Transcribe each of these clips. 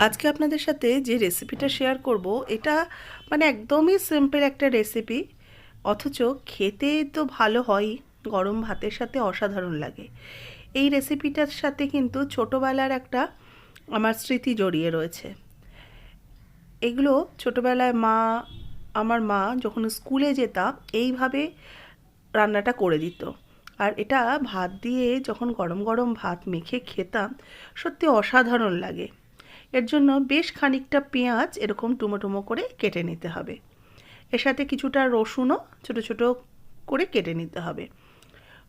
আজকে আপনাদের সাথে যে রেসিপিটা শেয়ার করব, এটা মানে একদমই সিম্পল একটা রেসিপি অথচ খেতে তো ভালো হয়, গরম ভাতের সাথে অসাধারণ লাগে। এই রেসিপিটার সাথে কিন্তু ছোটোবেলার একটা আমার স্মৃতি জড়িয়ে রয়েছে। এগুলো ছোটোবেলায় মা, আমার মা যখন স্কুলে যেতাম, এইভাবে রান্নাটা করে দিত। আর এটা ভাত দিয়ে যখন গরম গরম ভাত মেখে খেতাম, সত্যি অসাধারণ লাগে। এর জন্য বেশ খানিকটা পেঁয়াজ এরকম টুমো টুমো করে কেটে নিতে হবে। এর সাথে কিছুটা রসুনও ছোট ছোট করে কেটে নিতে হবে।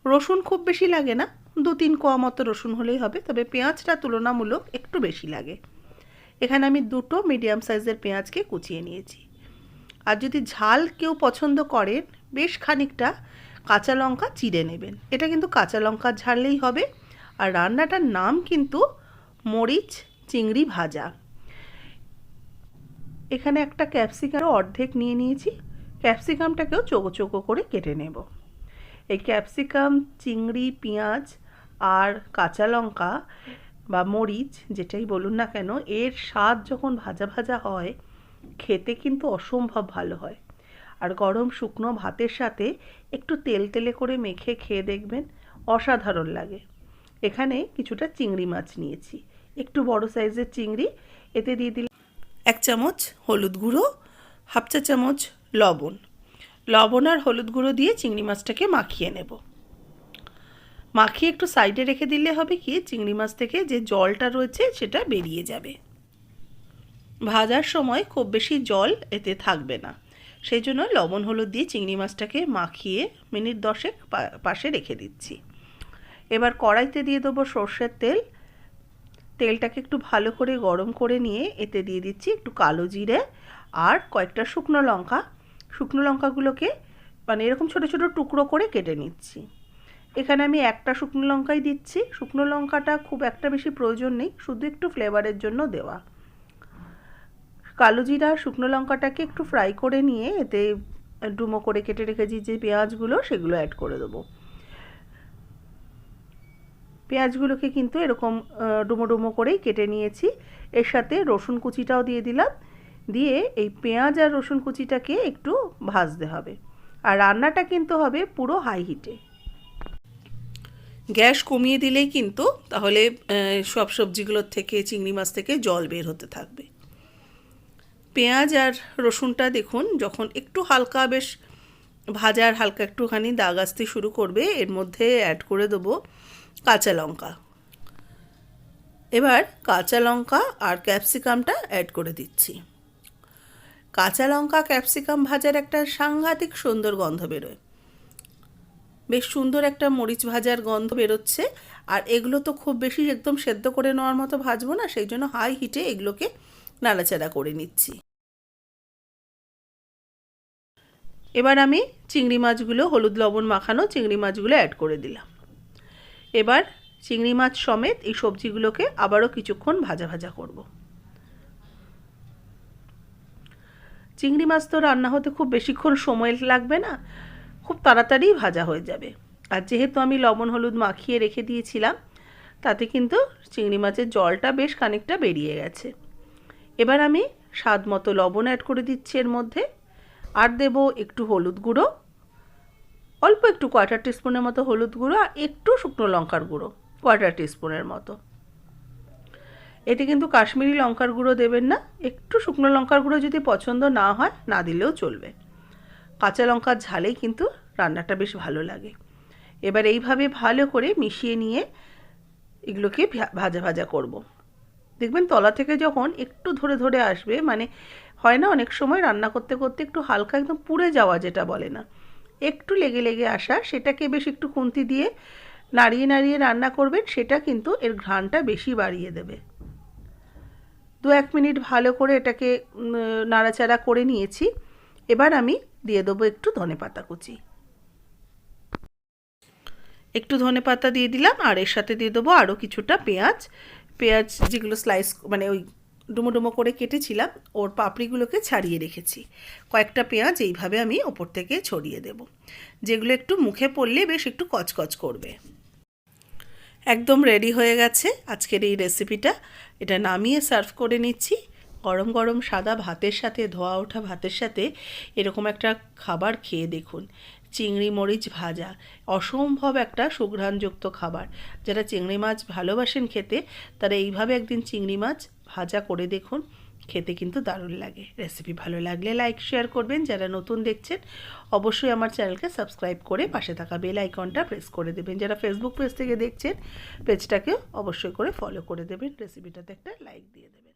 রসুন খুব বেশি লাগে না দু তিন কোয়া মতো রসুন হলেই হবে, তবে পেঁয়াজটা তুলনামূলক একটু বেশি লাগে। এখানে আমি দুটো মিডিয়াম সাইজের পেঁয়াজকে কুচিয়ে নিয়েছি। আর যদি ঝাল কেউ পছন্দ করেন, বেশ খানিকটা কাঁচা লঙ্কা চিড়ে নেবেন। এটা কিন্তু কাঁচা লঙ্কা ঝাড়লেই হবে। আর রান্নাটার নাম কিন্তু মরিচ চিংড়ি ভাজা। এখানে একটা ক্যাপসিকামও অর্ধেক নিয়ে নিয়েছি। ক্যাপসিকামটাকেও চোখো চোখো করে কেটে নেব। এই ক্যাপসিকাম, চিংড়ি, পেঁয়াজ আর কাঁচা লঙ্কা বা মরিচ, যেটাই বলুন না কেন, এর স্বাদ যখন ভাজা ভাজা হয়, খেতে কিন্তু অসম্ভব ভালো হয়। আর গরম শুকনো ভাতের সাথে একটু তেল তেলে করে মেখে খেয়ে দেখবেন, অসাধারণ লাগে। এখানে কিছুটা চিংড়ি মাছ নিয়েছি। একটু বড় সাইজের চিংড়ি, এতে দিয়ে দিলাম এক চামচ হলুদ গুঁড়ো, হাফ চা চামচ লবণ। লবণ আর হলুদ গুঁড়ো দিয়ে চিংড়ি মাছটাকে মাখিয়ে নেব। মাখিয়ে একটু সাইডে রেখে দিলে হবে কি, চিংড়ি মাছ থেকে যে জলটা রয়েছে সেটা বেরিয়ে যাবে। ভাজার সময় খুব বেশি জল এতে থাকবে না। সেই জন্য লবণ, হলুদ দিয়ে চিংড়ি মাছটাকে মাখিয়ে মিনিট দশেক পাশে রেখে দিচ্ছি। এবার কড়াইতে দিয়ে দেবো সর্ষের তেল তেলটাকে একটু ভালো করে গরম করে নিয়ে এতে দিয়ে দিচ্ছি একটু কালো জিরে আর কয়েকটা শুকনো লঙ্কা। শুকনো লঙ্কাগুলোকে মানে এরকম ছোটো ছোটো টুকরো করে কেটে নিচ্ছি। এখানে আমি একটা শুকনো লঙ্কাই দিচ্ছি। শুকনো লঙ্কাটা খুব একটা বেশি প্রয়োজন নেই, শুধু একটু ফ্লেভারের জন্য দেওয়া। কালো জিরা শুকনো লঙ্কাটাকে একটু ফ্রাই করে নিয়ে এতে ডুমো করে কেটে রেখেছি যে পেঁয়াজগুলো, সেগুলো অ্যাড করে দেবো। পেঁয়াজগুলোকে কিন্তু এরকম ডুমো ডুমো করেই কেটে নিয়েছি। এর সাথে রসুন কুচিটাও দিয়ে দিলাম। দিয়ে এই পেঁয়াজ আর রসুন কুচিটাকে একটু ভাজতে হবে। আর রান্নাটা কিন্তু হবে পুরো হাই হিটে গ্যাস কমিয়ে দিলেই কিন্তু তাহলে সব সবজিগুলোর থেকে, চিংড়ি মাছ থেকে জল বের হতে থাকবে। পেঁয়াজ আর রসুনটা দেখুন, যখন একটু হালকা বেশ ভাজার হালকা একটুখানি দাগ আসতে শুরু করবে, এর মধ্যে অ্যাড করে দেবো। কাঁচা লঙ্কা। এবার কাঁচা লঙ্কা আর ক্যাপসিকামটা অ্যাড করে দিচ্ছি। কাঁচা লঙ্কা, ক্যাপসিকাম ভাজার একটা সাংঘাতিক সুন্দর গন্ধ বেরোয়। বেশ সুন্দর একটা মরিচ ভাজার গন্ধ বেরোচ্ছে। আর এগুলো তো খুব বেশি একদম সেদ্ধ করে নেওয়ার মতো ভাজবো না, সেই জন্য হাই হিটে এগুলোকে নাড়াচাড়া করে নিচ্ছি। এবার আমি চিংড়ি মাছগুলো, হলুদ লবণ মাখানো চিংড়ি মাছগুলো অ্যাড করে দিলাম। এবার চিংড়ি মাছ সমেত এই সবজিগুলোকে আবারও কিছুক্ষণ ভাজা ভাজা করব। চিংড়ি মাছ তো রান্না হতে খুব বেশিক্ষণ সময় লাগবে না, খুব তাড়াতাড়ি ভাজা হয়ে যাবে। আর যেহেতু আমি লবণ, হলুদ মাখিয়ে রেখে দিয়েছিলাম, তাতে কিন্তু চিংড়ি মাছের জলটা বেশ খানিকটা বেরিয়ে গেছে। এবার আমি স্বাদ মতো লবণ অ্যাড করে দিচ্ছি এর মধ্যে। আর দেব একটু হলুদ গুঁড়ো অল্প একটু কোয়ার্টার টিস্পুনের মতো হলুদ গুঁড়ো আর একটু শুকনো লঙ্কার গুঁড়ো কোয়ার্টার টিস্পুনের মতো। এতে কিন্তু কাশ্মীরি লঙ্কার গুঁড়ো দেবেন না, একটু শুকনো লঙ্কার গুঁড়ো যদি পছন্দ না হয়, না দিলেও চলবে। কাঁচা লঙ্কার ঝালেই কিন্তু রান্নাটা বেশ ভালো লাগে। এবার এইভাবে ভালো করে মিশিয়ে নিয়ে এগুলোকে ভাজা ভাজা করব। দেখবেন তলা থেকে যখন একটু ধরে ধরে আসবে মানে হয় না অনেক সময় রান্না করতে করতে একটু হালকা একদম পুড়ে যাওয়া যেটা বলে না একটু লেগে লেগে আসা, সেটাকে বেশ একটু খুন্তি দিয়ে নাড়িয়ে নাড়িয়ে রান্না করবেন, সেটা কিন্তু এর ঘ্রাণটা বেশি বাড়িয়ে দেবে। দু এক মিনিট ভালো করে এটাকে নাড়াচাড়া করে নিয়েছি। এবার আমি দিয়ে দেবো একটু ধনে পাতা কুচি। একটু ধনে পাতা দিয়ে দিলাম, আর এর সাথে দিয়ে দেবো আরও কিছুটা পেঁয়াজ। পেঁয়াজ যেগুলো স্লাইস মানে ওই ডুমো ডুমো করে কেটেছিলাম, ওর পাপড়িগুলোকে ছাড়িয়ে রেখেছি। কয়েকটা পেঁয়াজ এইভাবে আমি ওপর থেকে ছড়িয়ে দেব। যেগুলো একটু মুখে পড়লে বেশ একটু কচকচ করবে। একদম রেডি হয়ে গেছে আজকের এই রেসিপিটা। এটা নামিয়ে সার্ভ করে নিচ্ছি। গরম গরম সাদা ভাতের সাথে, ধোয়া ওঠা ভাতের সাথে এরকম একটা খাবার খেয়ে দেখুন। চিংড়ি মরিচ ভাজা, অসম্ভব একটা সুঘ্রাণযুক্ত খাবার। যারা চিংড়ি মাছ ভালোবাসেন খেতে, তারা এইভাবে একদিন চিংড়ি মাছ ভাজা করে দেখুন। খেতে কিন্তু দারুণ লাগে। রেসিপি ভালো লাগলে লাইক শেয়ার করবেন। যারা নতুন দেখছেন, অবশ্যই আমার চ্যানেলকে সাবস্ক্রাইব করে পাশে থাকা বেল আইকনটা প্রেস করে দেবেন। যারা ফেসবুক পেজ থেকে দেখছেন পেজটাকেও অবশ্যই করে ফলো করে দেবেন। রেসিপিটাতে একটা লাইক দিয়ে দেবেন।